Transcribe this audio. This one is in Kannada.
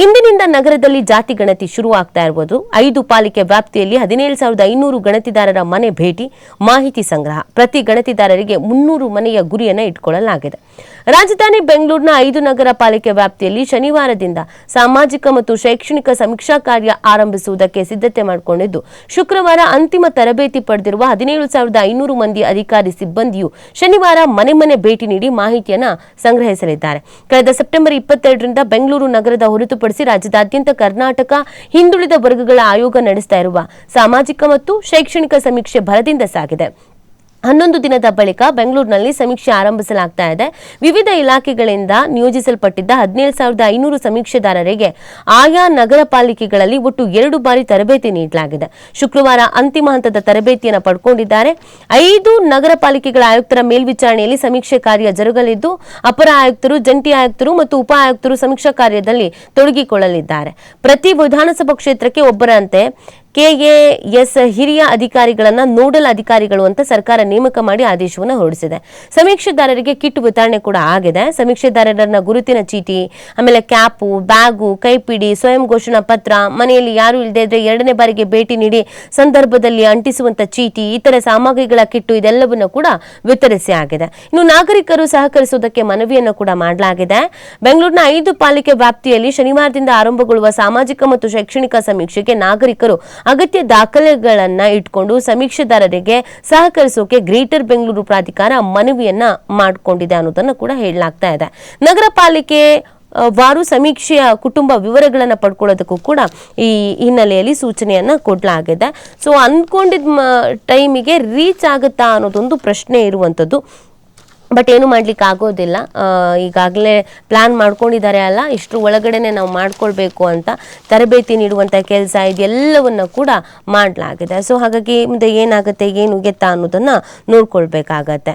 ಇಂದಿನಿಂದ ನಗರದಲ್ಲಿ ಜಾತಿ ಗಣತಿ ಶುರು ಆಗ್ತಾ ಇರುವುದು. ಐದು ಪಾಲಿಕೆ ವ್ಯಾಪ್ತಿಯಲ್ಲಿ ಹದಿನೇಳು ಸಾವಿರದ ಐನೂರು ಗಣತಿದಾರರ ಮನೆ ಭೇಟಿ, ಮಾಹಿತಿ ಸಂಗ್ರಹ. ಪ್ರತಿ ಗಣತಿದಾರರಿಗೆ ಮುನ್ನೂರು ಮನೆಯ ಗುರಿಯನ್ನು ಇಟ್ಕೊಳ್ಳಲಾಗಿದೆ. ರಾಜಧಾನಿ ಬೆಂಗಳೂರಿನ ಐದು ನಗರ ಪಾಲಿಕೆ ವ್ಯಾಪ್ತಿಯಲ್ಲಿ ಶನಿವಾರದಿಂದ ಸಾಮಾಜಿಕ ಮತ್ತು ಶೈಕ್ಷಣಿಕ ಸಮೀಕ್ಷಾ ಕಾರ್ಯ ಆರಂಭಿಸುವುದಕ್ಕೆ ಸಿದ್ಧತೆ ಮಾಡಿಕೊಂಡಿದ್ದು, ಶುಕ್ರವಾರ ಅಂತಿಮ ತರಬೇತಿ ಪಡೆದಿರುವ ಹದಿನೇಳು ಸಾವಿರದ ಐನೂರು ಮಂದಿ ಅಧಿಕಾರಿ ಸಿಬ್ಬಂದಿಯು ಶನಿವಾರ ಮನೆ ಮನೆ ಭೇಟಿ ನೀಡಿ ಮಾಹಿತಿಯನ್ನು ಸಂಗ್ರಹಿಸಲಿದ್ದಾರೆ. ಕಳೆದ ಸೆಪ್ಟೆಂಬರ್ ಇಪ್ಪತ್ತೆರಡರಿಂದ ಬೆಂಗಳೂರು ನಗರದ ಹೊರತುಪಡಿಸಿ ರಾಜ್ಯದಾದ್ಯಂತ ಕರ್ನಾಟಕ ಹಿಂದುಳಿದ ವರ್ಗಗಳ ಆಯೋಗ ನಡೆಸ್ತಾ ಇರುವ ಸಾಮಾಜಿಕ ಮತ್ತು ಶೈಕ್ಷಣಿಕ ಸಮೀಕ್ಷೆ ಭರದಿಂದ ಸಾಗಿದೆ. ಹನ್ನೊಂದು ದಿನದ ಬಳಿಕ ಬೆಂಗಳೂರಿನಲ್ಲಿ ಸಮೀಕ್ಷೆ ಆರಂಭಿಸಲಾಗ್ತಾ ಇದೆ. ವಿವಿಧ ಇಲಾಖೆಗಳಿಂದ ನಿಯೋಜಿಸಲ್ಪಟ್ಟಿದ್ದ ಹದಿನೇಳು ಸಾವಿರದ ಐನೂರು ಸಮೀಕ್ಷೆದಾರರಿಗೆ ಆಯಾ ನಗರ ಪಾಲಿಕೆಗಳಲ್ಲಿ ಒಟ್ಟು ಎರಡು ಬಾರಿ ತರಬೇತಿ ನೀಡಲಾಗಿದೆ. ಶುಕ್ರವಾರ ಅಂತಿಮ ಹಂತದ ತರಬೇತಿಯನ್ನು ಪಡ್ಕೊಂಡಿದ್ದಾರೆ. ಐದು ನಗರ ಪಾಲಿಕೆಗಳ ಆಯುಕ್ತರ ಮೇಲ್ವಿಚಾರಣೆಯಲ್ಲಿ ಸಮೀಕ್ಷೆ ಕಾರ್ಯ ಜರುಗಲಿದ್ದು, ಅಪರ ಆಯುಕ್ತರು, ಜಂಟಿ ಆಯುಕ್ತರು ಮತ್ತು ಉಪ ಆಯುಕ್ತರು ಸಮೀಕ್ಷಾ ಕಾರ್ಯದಲ್ಲಿ ತೊಡಗಿಕೊಳ್ಳಲಿದ್ದಾರೆ. ಪ್ರತಿ ವಿಧಾನಸಭಾ ಕ್ಷೇತ್ರಕ್ಕೆ ಒಬ್ಬರಂತೆ ಕೆಎಎಸ್ ಹಿರಿಯ ಅಧಿಕಾರಿಗಳನ್ನ ನೋಡಲ್ ಅಧಿಕಾರಿಗಳು ಅಂತ ಸರ್ಕಾರ ನೇಮಕ ಮಾಡಿ ಆದೇಶವನ್ನು ಹೊರಡಿಸಿದೆ. ಸಮೀಕ್ಷೆದಾರರಿಗೆ ಕಿಟ್ ವಿತರಣೆ ಕೂಡ ಆಗಿದೆ. ಸಮೀಕ್ಷೆದಾರರನ್ನ ಗುರುತಿನ ಚೀಟಿ, ಆಮೇಲೆ ಕ್ಯಾಪು, ಬ್ಯಾಗು, ಕೈಪಿಡಿ, ಸ್ವಯಂ ಘೋಷಣಾ ಪತ್ರ, ಮನೆಯಲ್ಲಿ ಯಾರು ಇಲ್ಲದೆ ಇದ್ರೆ ಎರಡನೇ ಬಾರಿಗೆ ಭೇಟಿ ನೀಡಿ ಸಂದರ್ಭದಲ್ಲಿ ಅಂಟಿಸುವಂತ ಚೀಟಿ, ಇತರ ಸಾಮಗ್ರಿಗಳ ಕಿಟ್ಟು ಇದೆಲ್ಲವನ್ನು ಕೂಡ ವಿತರಿಸಿ ಆಗಿದೆ. ಇನ್ನು ನಾಗರಿಕರು ಸಹಕರಿಸುವುದಕ್ಕೆ ಮನವಿಯನ್ನು ಕೂಡ ಮಾಡಲಾಗಿದೆ. ಬೆಂಗಳೂರಿನ ಐದು ಪಾಲಿಕೆ ವ್ಯಾಪ್ತಿಯಲ್ಲಿ ಶನಿವಾರದಿಂದ ಆರಂಭಗೊಳ್ಳುವ ಸಾಮಾಜಿಕ ಮತ್ತು ಶೈಕ್ಷಣಿಕ ಸಮೀಕ್ಷೆಗೆ ನಾಗರಿಕರು ಅಗತ್ಯ ದಾಖಲೆಗಳನ್ನು ಇಟ್ಕೊಂಡು ಸಮೀಕ್ಷೆದಾರರಿಗೆ ಸಹಕರಿಸೋಕೆ ಗ್ರೇಟರ್ ಬೆಂಗಳೂರು ಪ್ರಾಧಿಕಾರ ಮನವಿಯನ್ನ ಮಾಡಿಕೊಂಡಿದೆ ಅನ್ನೋದನ್ನು ಕೂಡ ಹೇಳಲಾಗ್ತಾ ಇದೆ. ನಗರ ಪಾಲಿಕೆ ವಾರು ಸಮೀಕ್ಷೆಯ ಕುಟುಂಬ ವಿವರಗಳನ್ನು ಪಡ್ಕೊಳ್ಳೋದಕ್ಕೂ ಕೂಡ ಈ ಹಿನ್ನೆಲೆಯಲ್ಲಿ ಸೂಚನೆಯನ್ನು ಕೊಡಲಾಗಿದೆ. ಸೊ ಅಂದ್ಕೊಂಡಿದ್ದ ಟೈಮಿಗೆ ರೀಚ್ ಆಗುತ್ತಾ ಅನ್ನೋದೊಂದು ಪ್ರಶ್ನೆ ಇರುವಂಥದ್ದು ಬಟ್ ಏನು ಮಾಡ್ಲಿಕ್ಕೆ ಆಗೋದಿಲ್ಲ. ಈಗಾಗಲೇ ಪ್ಲಾನ್ ಮಾಡ್ಕೊಂಡಿದ್ದಾರೆ ಅಲ್ಲ, ಇಷ್ಟು ಒಳಗಡೆನೆ ನಾವು ಮಾಡ್ಕೊಳ್ಬೇಕು ಅಂತ ತರಬೇತಿ ನೀಡುವಂಥ ಕೆಲಸ ಇದೆಲ್ಲವನ್ನು ಕೂಡ ಮಾಡಲಾಗಿದೆ. ಸೊ ಹಾಗಾಗಿ ಮುಂದೆ ಏನಾಗುತ್ತೆ, ಏನು ಗೆತ್ತ ಅನ್ನೋದನ್ನ ನೋಡ್ಕೊಳ್ಬೇಕಾಗತ್ತೆ.